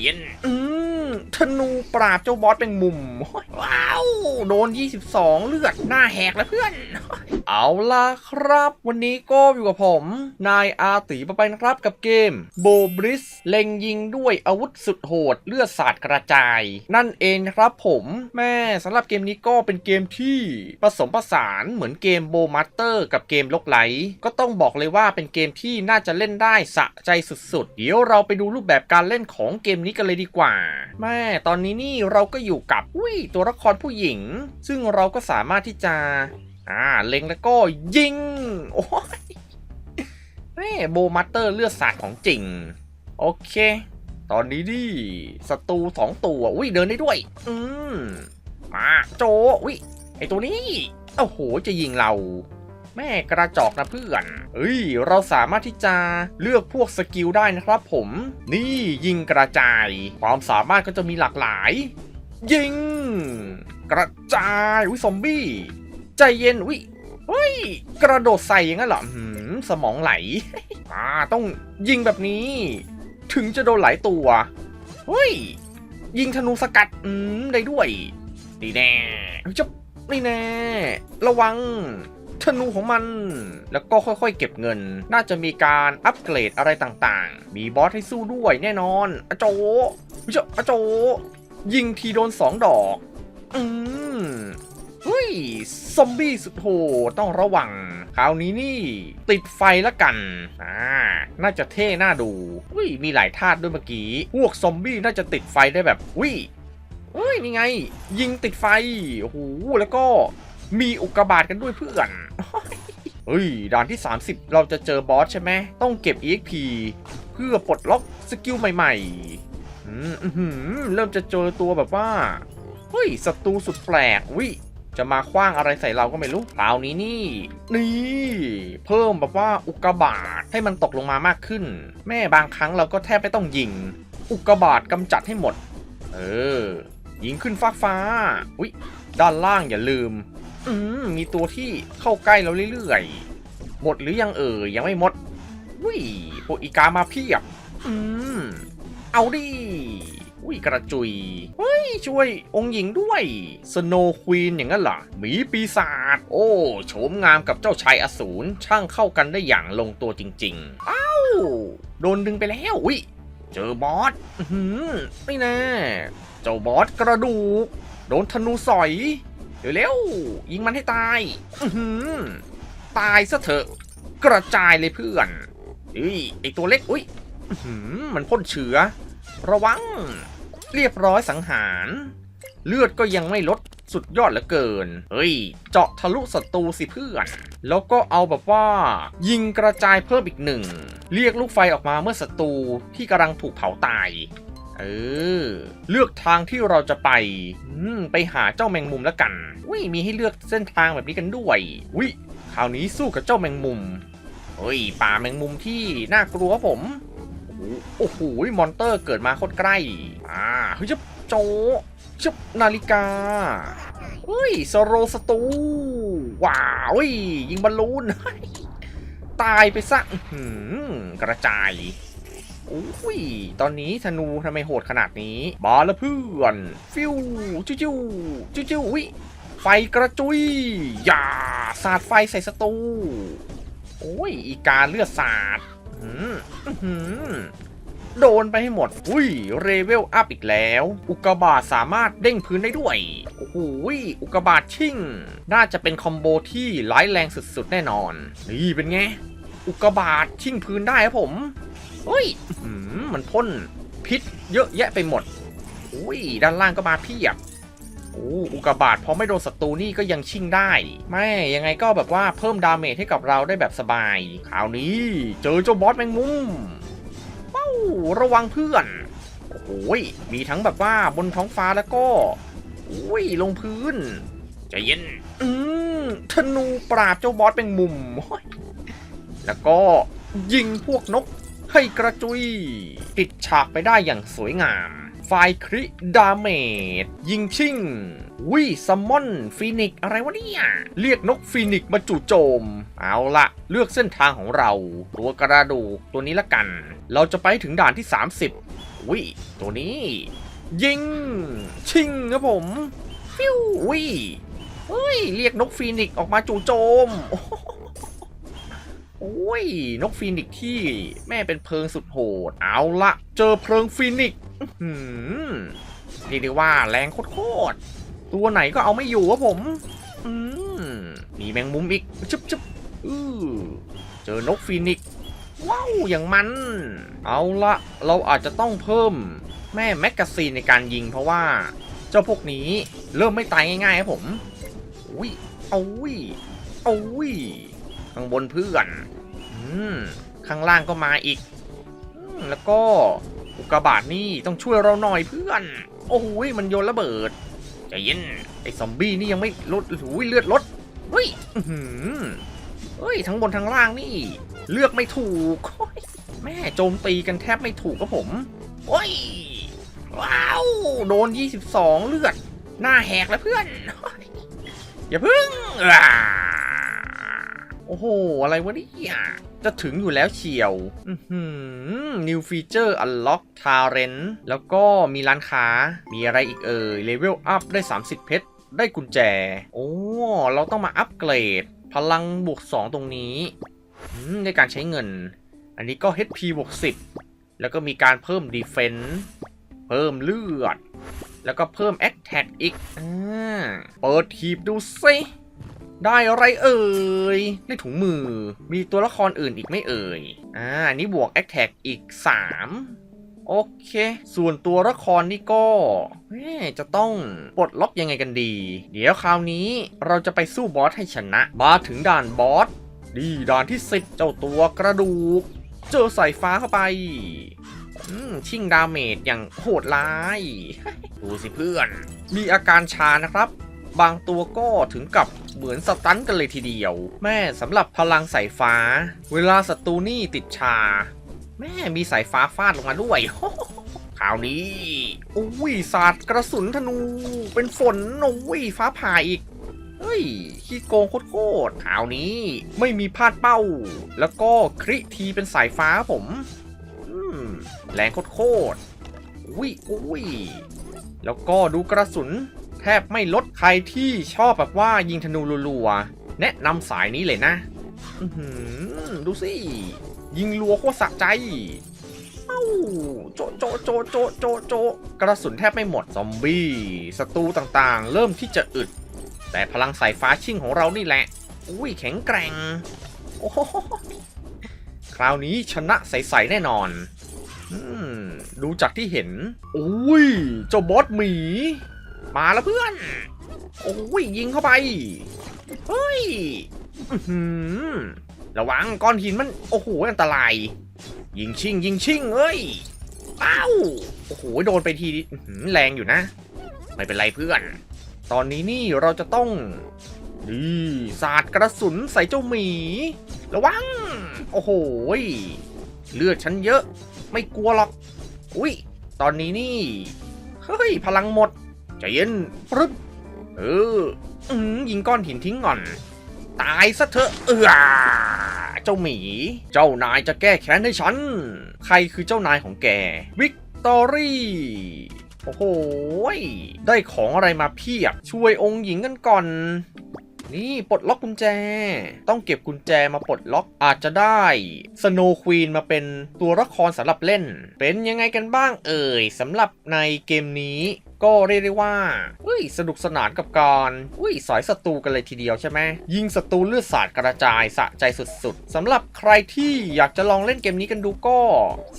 เย็น อืมธนูปราบเจ้าบอสเป็นมุม ว้าว โดน 22 เลือด หน้าแหกแล้วเพื่อน เอาล่ะครับ วันนี้ก็อยู่กับผม นายอาตีปะไปนะครับกับเกมโบบริสเล็งยิงด้วยอาวุธสุดโหดเลือดสาดกระจาย นั่นเองครับผมแม่สำหรับเกมนี้ก็เป็นเกมที่ผสมผสานเหมือนเกมโบมาสเตอร์กับเกมลกไหล ก็ต้องบอกเลยว่าเป็นเกมที่น่าจะเล่นได้สะใจสุดๆ เดี๋ยวเราไปดูรูปแบบการเล่นของเกมนี้กันเลยดีกว่า แม่ตอนนี้นี่เราก็อยู่กับอุ้ยตัวละครผู้หญิง ซึ่งเราก็สามารถที่จะ อ่าเล็งแล้วก็ยิง โอ้ยแม่โบมาสเตอร์เลือดสาดของจริง โอเค ตอนนี้ดิศัตรูสองตัวอุ้ยเดินได้ด้วย อืมมาโจอุ้ยไอตัวนี้โอ้โหจะยิงเรา แม่กระจอกนะเพื่อนเอ้ย เราสามารถที่จะเลือกพวกสกิลได้นะครับผม นี่ยิงกระจาย ความสามารถก็จะมีหลากหลาย ยิง กระจายวิซอมบี้ ใจเย็นวิเฮ้ยกระโดดใส่อย่างนั้นเหรอหืมสมองไหลอ่าต้องยิงแบบนี้ ถึงจะโดนหลายตัวเฮ้ยยิงธนูสกัดอืมได้ด้วยดีแน่จะนี่แน่ ระวังธนูของมัน แล้วก็ค่อยๆ เก็บเงิน น่าจะมีการอัปเกรดอะไรต่างๆ มีบอสให้สู้ด้วยแน่นอนอโจจ้าอะโจ ยิงทีโดนสองดอก อืม ซอมบี้สุดโหดต้องระวัง คราวนี้นี่ ติดไฟละกัน อ่า น่าจะเท่น่าดูอุ้ยมีหลายธาตุด้วยเมื่อกี้ พวกซอมบี้น่าจะติดไฟได้แบบอุ้ยเฮ้ยนี่ไง ยิงติดไฟ โอ้โห แล้วก็มีอุกกาบาตกันด้วยเพื่อนเฮ้ย ด่านที่ 30 เราจะเจอบอสใช่ไหม ต้องเก็บ EXP เพื่อปลดล็อกสกิลใหม่ๆ เริ่มจะเจอตัวแบบว่า เฮ้ย ศัตรูสุดแปลกวิ จะมาคว้างอะไรใส่เราก็ไม่รู้คราวนี้นี่ นี่ เพิ่มแบบว่าอุกกาบาตให้มันตกลงมามากขึ้น แม่บางครั้งเราก็แทบไม่ต้องยิง อุกกาบาตกำจัดให้หมด เออ ยิงขึ้นฟ้าฟ้าวิด้านล่างอย่าลืม อืมมีตัวที่เข้าใกล้เราเรื่อยๆ หมดหรือยังเอ่ยยังไม่หมดวิพวกอีกามาเพียบ อืม เอาดิอุ้ยกระจุยเฮ้ย ช่วยองค์หญิงด้วยสโนควีนอย่างนั้นเหรอหมีปีศาจโอ้โฉมงามกับเจ้าชายอสูรช่างเข้ากันได้อย่างลงตัวจริงๆ อ้าวโดนดึงไปแล้วอุ้ยเจอบอสไม่แน่เจ้าบอสกระดูก โดนธนูสอยเร็วๆยิงมันให้ตายตายซะเถอะกระจายเลยเพื่อนเฮ้ยไอตัวเล็กอุ้ยมันพ่นเชื้อระวัง เรียบร้อยสังหาร เลือดก็ยังไม่ลดสุดยอดเหลือเกิน เฮ้ย เจาะทะลุศัตรูสิเพื่อน แล้วก็เอาแบบว่า ยิงกระจายเพิ่มอีกหนึ่ง เรียกลูกไฟออกมาเมื่อศัตรูที่กำลังถูกเผาตาย เออ เลือกทางที่เราจะไป อืม ไปหาเจ้าแมงมุมแล้วกันวิมีให้เลือกเส้นทางแบบนี้กันด้วย วิคราวนี้สู้กับเจ้าแมงมุม เฮ้ย ป่าแมงมุมที่น่ากลัวผม โอ้โห มอนเตอร์เกิดมาโคตรใกล้ อ่า เฮ้ยจะโจชึบนาฬิกาเฮ้ยสโรสตู ว้าวเฮ้ยยิงบอลลูน ตายไปซะกระจายโอ้ย ตอนนี้ธนูทำไมโหดขนาดนี้ บาละเพื่อน ฟิวจิ้วจิ้วจิ้วจิ้ววิไฟกระจุย อย่า สาดไฟใส่ศัตรู โอ้ย อีกาเลือดสาด โดนไปให้หมด อุ้ย เรเวลอัพอีกแล้ว อุกกาบาตสามารถเด้งพื้นได้ด้วย โอ้โหยอุกกาบาตชิ่ง น่าจะเป็นคอมโบที่ร้ายแรงสุดๆ แน่นอน นี่เป็นไง อุกกาบาตชิ่งพื้นได้ครับผมเฮ้ยมันพ่นพิษเยอะแยะไปหมด อุ้ย ด้านล่างก็มาเพียบ โอ้อุกาบาตพอไม่โดนศัตรูนี่ก็ยังชิ่งได้ ไม่ยังไงก็แบบว่าเพิ่มดาเมจให้กับเราได้แบบสบายคราวนี้ เจอเจ้าบอสแมงมุมเป้าระวังเพื่อนโอ้ยมีทั้งแบบว่าบนท้องฟ้าแล้วก็โอ้ยลงพื้นใจเย็น อืมธนูปราบเจ้าบอสแมงมุม แล้วก็ยิงพวกนกให้กระจุยติดฉากไปได้อย่างสวยงาม ไฟคริดาเมจยิงชิ่งวิซัมมอนฟีนิกอะไรวะเนี่ย เรียกนกฟีนิกมาจู่โจม เอาละเลือกเส้นทางของเรา ตัวกระดูกตัวนี้ละกัน เราจะไปถึงด่านที่ 30อุ้ยตัวนี้ ยิง ชิงครับผมฟิวอุ้ยเฮ้ย เรียกนกฟีนิกออกมาจู่โจม โอ้ย นกฟีนิกซ์ที่แม่เป็นเพลิงสุดโหด เอาละเจอเพลิงฟีนิกซ์อื้อหือเรียกได้ว่าแรงโคตรตัวไหนก็เอาไม่อยู่ครับผม อืมมีแมงมุมอีกจุ๊บจุ๊บอือเจอนกฟีนิกซ์ว้าว อย่างมัน เอาละเราอาจจะต้องเพิ่มแม่แมกกาซีนในการยิงเพราะว่า เจ้าพวกนี้เริ่มไม่ตายง่ายๆครับผม อุ้ยเอาอุ้ยเอาอุ้ย ข้างบนเพื่อนอข้างล่างก็มาอีกอแล้วก็อุกกาบาตนี่ต้องช่วยเราหน่อยเพื่อน โอ้ยมันโยนระเบิดใจเย็นไอ้ซอมบี้นี่ยังไม่ลดหูยเลือดลดเฮ้ยเฮ้ยทั้งบนทั้งล่างนี่ เลือกไม่ถูกแม่โจมตีกันแทบไม่ถูกครับผมโอ้ยว้าวโดน 22 เลือด หน้าแหกแล้วเพื่อน อย่าพึ่งอ่า อ้โห อะไรวะเนี่ยจะถึงอยู่แล้วเฉียวอื้อหือ New Feature Unlock Talent แล้วก็มีร้านค้า มีอะไรอีกเอ่ย Level Up ได้ 30 เพชร ได้กุญแจ โอ้ เราต้องมาอัปเกรด พลังบวก 2 ตรงนี้อืมในการใช้เงิน อันนี้ก็ HP บวก 10 แล้วก็มีการเพิ่ม Defense เพิ่มเลือด แล้วก็เพิ่ม Attack อีกอ่าเปิดทีบดูซิ ได้อะไรเอ่ย ได้ถุงมือ มีตัวละครอื่นอีกไม่เอ่ย อ่า นี้บวก Attack อีก 3 โอเค ส่วนตัวละครนี่ก็จะต้องปลดล็อกยังไงกันดี เดี๋ยวคราวนี้เราจะไปสู้บอสให้ชนะ มาถึงด่านบอส ดีด่านที่สิบเจ้าตัวกระดูก เจอสายฟ้าเข้าไปชิงดาเมจอย่างโหดร้าย ดูสิเพื่อน มีอาการชานะครับ บางตัวก็ถึงกับเหมือนสตันกันเลยทีเดียว แม่สำหรับพลังสายฟ้า เวลาศัตรูนี่ติดชา แม่มีสายฟ้าฟาดลงมาด้วยคราวนี้อุ้ยสาดกระสุนธนู เป็นฝนอุ้ยฟ้าผ่าอีกเฮ้ยขี้โกงโคตรๆคราวนี้ไม่มีพลาดเป้า แล้วก็คริทีเป็นสายฟ้าผมแรงโคตรๆอุ้ยอุ้ยแล้วก็ดูกระสุน แทบไม่ลดใครที่ชอบแบบว่ายิงธนูรัวๆแนะนำสายนี้เลยนะดูสิ ยิงรัวโคตรสะใจ เอ้าโจโจโจโจโจโจกระสุนแทบไม่หมดซอมบี้ศัตรูต่างๆ เริ่มที่จะอึด แต่พลังสายฟ้าชิ่งของเรานี่แหละ อุ้ยแข็งแกร่ง โอ้โหคราวนี้ชนะใสๆแน่นอนอดูจากที่เห็น อุ้ย เจ้าบอสหมี มาแล้วเพื่อน โอ้ยยิงเข้าไป เฮ้ยระวังก้อนหินมัน โอ้โหอันตราย ยิงชิงยิงชิงเอ้ยเอ้าโอ้โหโดนไปทีแรงอยู่นะ ไม่เป็นไรเพื่อน ตอนนี้นี่เราจะต้องนี่สาดกระสุนใส่เจ้าหมี ระวัง โอ้โหเลือดฉันเยอะ ไม่กลัวหรอก อุ้ยตอนนี้นี่ เฮ้ย พลังหมด ใจเย็นปึ๊บเอออืมยิงก้อนหินทิ้งก่อน ตายซะเถอะเออเจ้าหมี เจ้านายจะแก้แค้นให้ฉัน ใครคือเจ้านายของแก วิกตอรี่ โอ้โหยได้ของอะไรมาเพียบ ช่วยองค์หญิงกันก่อน นี่ปลดล็อกกุญแจ ต้องเก็บกุญแจมาปลดล็อก อาจจะได้สโนว์ควีนมาเป็นตัวละครสำหรับเล่น เป็นยังไงกันบ้างเอ่ยสำหรับในเกมนี้ ก็เรียกได้ว่าเฮ้ยสนุกสนานกับการอุ้ยสอยศัตรูกันเลยทีเดียวใช่ไหมยิงศัตรูเลือดสาดกระจายสะใจสุดๆสำหรับใครที่อยากจะลองเล่นเกมนี้กันดูก็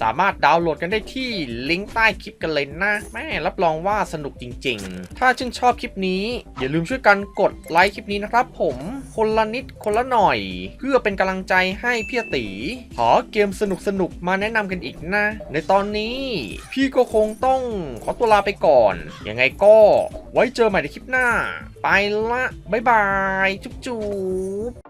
สามารถดาวน์โหลดกันได้ที่ลิงก์ใต้คลิปกันเลยนะแม่รับรองว่าสนุกจริง ๆ ถ้าชื่นชอบคลิปนี้อย่าลืมช่วยกันกดไลค์คลิปนี้นะครับผมคนละนิดคนละหน่อย เพื่อเป็นกำลังใจให้พี่ตีขอเกมสนุกๆมาแนะนำกันอีกนะ ในตอนนี้ พี่ก็คงต้องขอตัวลาไปก่อนยังไงก็ไว้เจอใหม่ในคลิปหน้า ไปละ บ๊ายบาย จุ๊บจุ๊บ